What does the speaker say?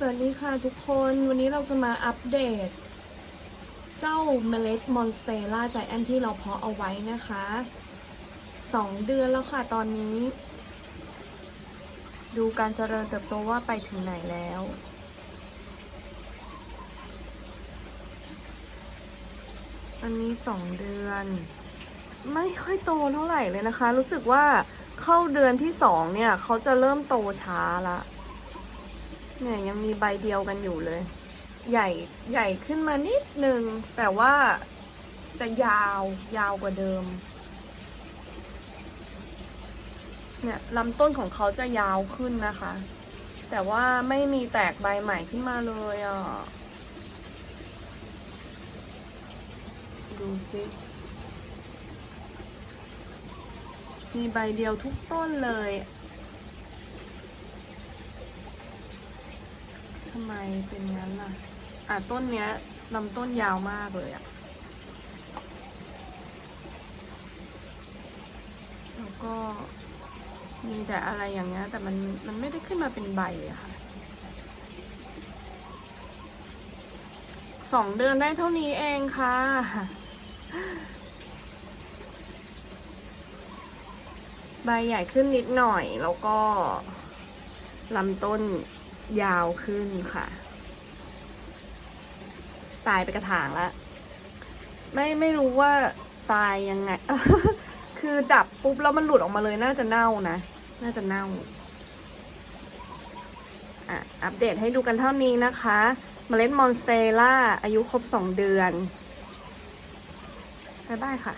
สวัสดีค่ะทุกคนวันนี้เราจะมาอัปเดต เจ้าเมล็ดมอนสเตล่าใจแอนที่เราเพาะเอาไว้นะคะสองเดือนแล้วค่ะตอนนี้ ดูการเจริญเติบโตว่าไปถึงไหนแล้ว อันนี้สองเดือน ไม่ค่อยโตเท่าไหร่เลยนะคะ รู้สึกว่าเข้าเดือนที่สองเนี่ย เขาจะเริ่มโตช้าละ เนี่ยยังมีใบเดียวกันอยู่เลย ใหญ่ใหญ่ขึ้นมานิดนึง แต่ว่าจะยาวยาวกว่าเดิม เนี่ยลำต้นของเขาจะยาวขึ้นนะคะ แต่ว่าไม่มีแตกใบใหม่ขึ้นมาเลยอะ ดูสิ มีใบเดียวทุกต้นเลยำไมเป็นงั้นล่ะ อะต้นเนี้ยลำต้นยาวมากเลยอะแล้วก็มีแต่อะไรอย่างเงี้ย แต่มันมันไม่ได้ขึ้นมาเป็นใบอะค่ะสองเดือนได้เท่านี้เองค่ะ ใบใหญ่ขึ้นนิดหน่อยแล้วก็ลำต้น ยาวขึ้นค่ะ ตายไปกระถางแล้วไม่ไม่รู้ว่าตายยังไง คือจับปุ๊บแล้วมันหลุดออกมาเลยน่าจะเน่านะ น่าจะเน่าอะอัปเดตให้ดูกันเท่านี้นะคะเมล็ดมอนสเตล่าอายุครบ 2 เดือน บ๊ายบายค่ะ